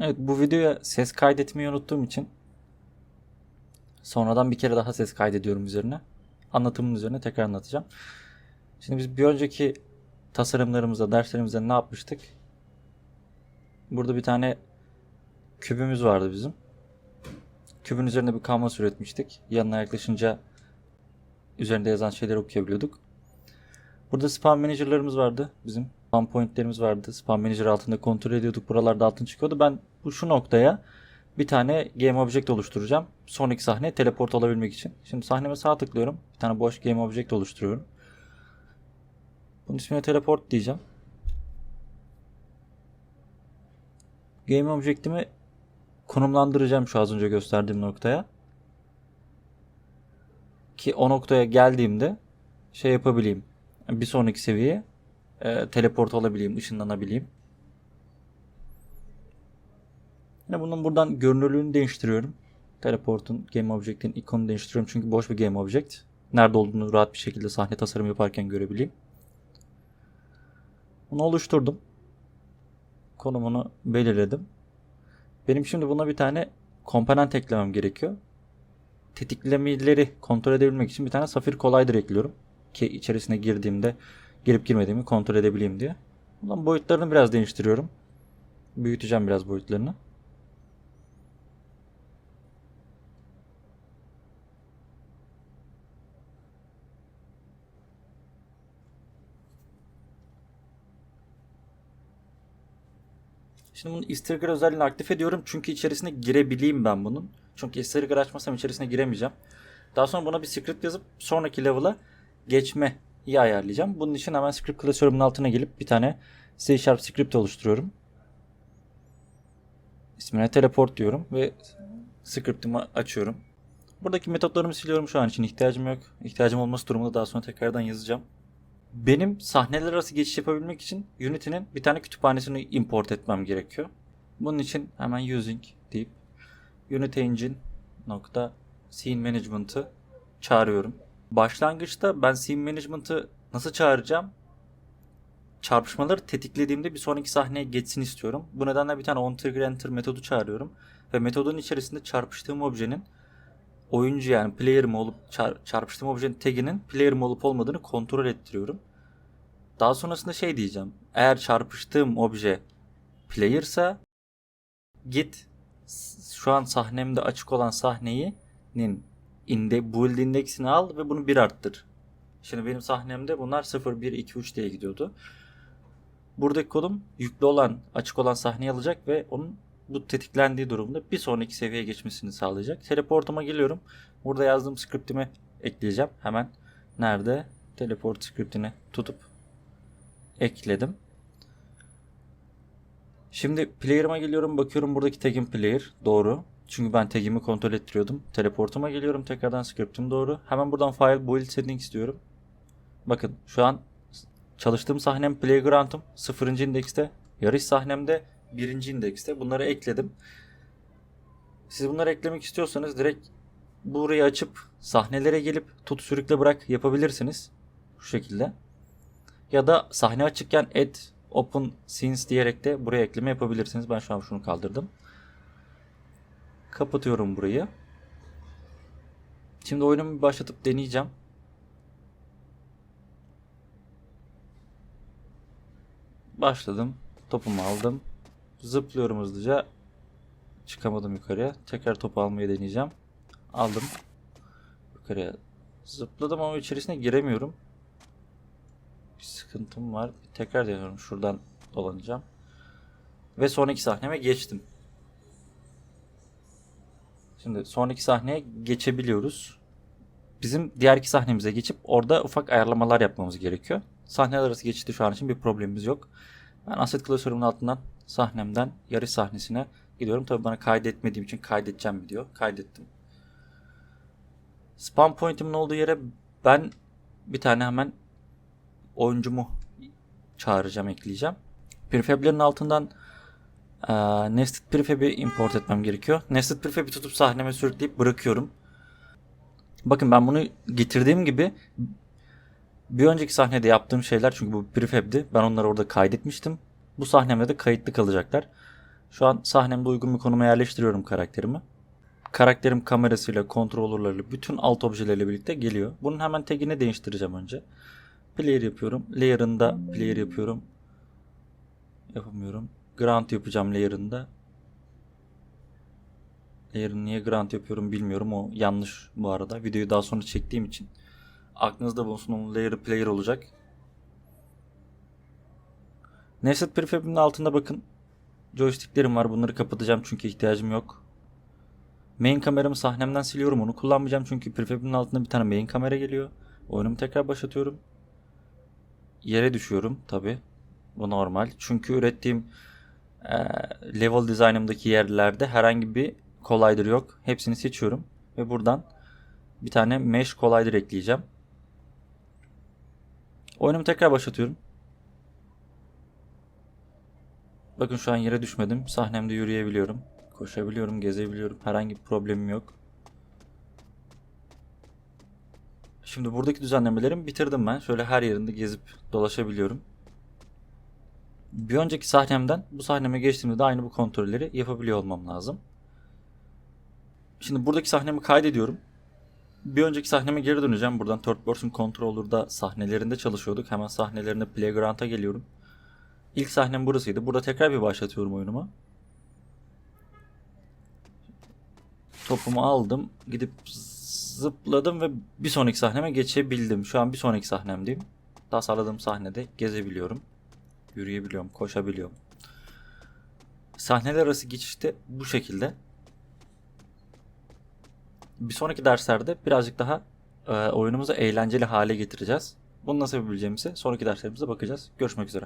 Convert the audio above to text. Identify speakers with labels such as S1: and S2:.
S1: Evet bu videoya ses kaydetmeyi unuttuğum için sonradan bir kere daha ses kaydediyorum üzerine. Anlatımın üzerine tekrar anlatacağım. Şimdi biz bir önceki tasarımlarımızda, derslerimizde ne yapmıştık? Burada bir tane kübümüz vardı bizim. Kübün üzerinde bir kanvas üretmiştik. Yanına yaklaşınca üzerinde yazan şeyleri okuyabiliyorduk. Burada spam manager'larımız vardı bizim. Spam pointlerimiz vardı. Spam manager altında kontrol ediyorduk. Buralarda altın çıkıyordu. Ben bu şu noktaya bir tane game object oluşturacağım. Sonraki sahneye teleport olabilmek için. Şimdi sahneme sağ tıklıyorum. Bir tane boş game object oluşturuyorum. Bunun ismine teleport diyeceğim. Game object'imi konumlandıracağım şu az önce gösterdiğim noktaya. Ki o noktaya geldiğimde şey yapabileyim. Bir sonraki seviyeye e, teleport olabileyim, ışınlanabileyim. Yine bunun buradan görünürlüğünü değiştiriyorum. Teleport'un Game Object'in ikonunu değiştiriyorum çünkü boş bir Game Object. Nerede olduğunu rahat bir şekilde sahne tasarım yaparken görebileyim. Bunu oluşturdum. Konumunu belirledim. Benim şimdi buna bir tane komponent eklemem gerekiyor. Tetiklemeleri kontrol edebilmek için bir tane Safir Collider ekliyorum. Ki içerisine girdiğimde girip girmediğimi kontrol edebileyim diye. Bundan boyutlarını biraz değiştiriyorum. Büyüteceğim biraz boyutlarını. Şimdi bunun Easter özelliğini aktif ediyorum. Çünkü içerisine girebileyim ben bunun. Çünkü Easter açmasam içerisine giremeyeceğim. Daha sonra buna bir script yazıp sonraki level'a geçmeyi ayarlayacağım. Bunun için hemen script klasörümün altına gelip bir tane C Sharp script oluşturuyorum. İsmine teleport diyorum ve scriptimi açıyorum. Buradaki metotlarımı siliyorum şu an için ihtiyacım yok. İhtiyacım olması durumunda daha sonra tekrardan yazacağım. Benim sahneler arası geçiş yapabilmek için Unity'nin bir tane kütüphanesini import etmem gerekiyor. Bunun için hemen using deyip Unity Engine nokta Scene Management'ı çağırıyorum. Başlangıçta ben Scene Management'ı nasıl çağıracağım? Çarpışmaları tetiklediğimde bir sonraki sahneye geçsin istiyorum. Bu nedenle bir tane onTriggerEnter metodu çağırıyorum. Ve metodun içerisinde çarpıştığım objenin oyuncu yani player mi olup çar- çarpıştığım objenin taginin player mi olup olmadığını kontrol ettiriyorum. Daha sonrasında şey diyeceğim. Eğer çarpıştığım obje player'sa git şu an sahnemde açık olan sahnenin inde build indeksini al ve bunu bir arttır. Şimdi benim sahnemde bunlar 0 1 2 3 diye gidiyordu. Buradaki kodum yüklü olan açık olan sahneyi alacak ve onun bu tetiklendiği durumda bir sonraki seviyeye geçmesini sağlayacak. Teleportuma geliyorum. Burada yazdığım scriptimi ekleyeceğim. Hemen nerede? Teleport scriptini tutup ekledim. Şimdi player'ıma geliyorum. Bakıyorum buradaki tagim player. Doğru. Çünkü ben tagimi kontrol ettiriyordum. Teleportuma geliyorum. Tekrardan scriptim doğru. Hemen buradan file build settings diyorum. Bakın şu an çalıştığım sahnem playground'um 0. indekste. Yarış sahnemde birinci indekste. Bunları ekledim. Siz bunları eklemek istiyorsanız direkt burayı açıp sahnelere gelip tut sürükle bırak yapabilirsiniz. Şu şekilde. Ya da sahne açıkken add open scenes diyerek de buraya ekleme yapabilirsiniz. Ben şu an şunu kaldırdım. Kapatıyorum burayı. Şimdi oyunumu bir başlatıp deneyeceğim. Başladım. Topumu aldım. Zıplıyorum hızlıca. Çıkamadım yukarıya. Tekrar topu almayı deneyeceğim. Aldım. Yukarıya zıpladım ama içerisine giremiyorum. Bir sıkıntım var. Tekrar deniyorum. Şuradan dolanacağım. Ve sonraki sahneme geçtim. Şimdi sonraki sahneye geçebiliyoruz. Bizim diğer iki sahnemize geçip orada ufak ayarlamalar yapmamız gerekiyor. Sahneler arası geçişte şu an için bir problemimiz yok. Ben asset klasörümün altından sahnemden yarış sahnesine gidiyorum. Tabii bana kaydetmediğim için kaydedeceğim video. Kaydettim. Spawn point'imin olduğu yere ben bir tane hemen oyuncumu çağıracağım, ekleyeceğim. Prefab'lerin altından e, Nested Prefab'i import etmem gerekiyor. Nested Prefab'i tutup sahneme sürükleyip bırakıyorum. Bakın ben bunu getirdiğim gibi bir önceki sahnede yaptığım şeyler çünkü bu prefab'di. Ben onları orada kaydetmiştim. Bu sahnemde de kayıtlı kalacaklar. Şu an sahnemde uygun bir konuma yerleştiriyorum karakterimi. Karakterim kamerasıyla, kontrolörlerle, bütün alt objelerle birlikte geliyor. Bunun hemen tagini değiştireceğim önce. Player yapıyorum. Layer'ında player yapıyorum. Yapamıyorum. Ground yapacağım layer'ında. Layer'ın niye ground yapıyorum bilmiyorum. O yanlış bu arada. Videoyu daha sonra çektiğim için. Aklınızda bulunsun onun layer'ı player olacak. Nested prefab'in altında bakın. Joysticklerim var. Bunları kapatacağım çünkü ihtiyacım yok. Main kameramı sahnemden siliyorum. Onu kullanmayacağım çünkü prefab'in altında bir tane main kamera geliyor. Oyunumu tekrar başlatıyorum. Yere düşüyorum tabi. Bu normal. Çünkü ürettiğim level design'ımdaki yerlerde herhangi bir collider yok. Hepsini seçiyorum. Ve buradan bir tane mesh collider ekleyeceğim. Oyunumu tekrar başlatıyorum. Bakın şu an yere düşmedim. Sahnemde yürüyebiliyorum. Koşabiliyorum, gezebiliyorum. Herhangi bir problemim yok. Şimdi buradaki düzenlemelerimi bitirdim ben. Şöyle her yerinde gezip dolaşabiliyorum. Bir önceki sahnemden bu sahneme geçtiğimde de aynı bu kontrolleri yapabiliyor olmam lazım. Şimdi buradaki sahnemi kaydediyorum. Bir önceki sahneme geri döneceğim. Buradan Third Person Controller'da sahnelerinde çalışıyorduk. Hemen sahnelerinde Playground'a geliyorum. İlk sahnem burasıydı. Burada tekrar bir başlatıyorum oyunuma. Topumu aldım. Gidip zıpladım ve bir sonraki sahneme geçebildim. Şu an bir sonraki sahnemdeyim. Tasarladığım sahnede gezebiliyorum. Yürüyebiliyorum, koşabiliyorum. Sahneler arası geçişte bu şekilde. Bir sonraki derslerde birazcık daha e, oyunumuzu eğlenceli hale getireceğiz. Bunu nasıl yapabileceğimize sonraki derslerimizde bakacağız. Görüşmek üzere.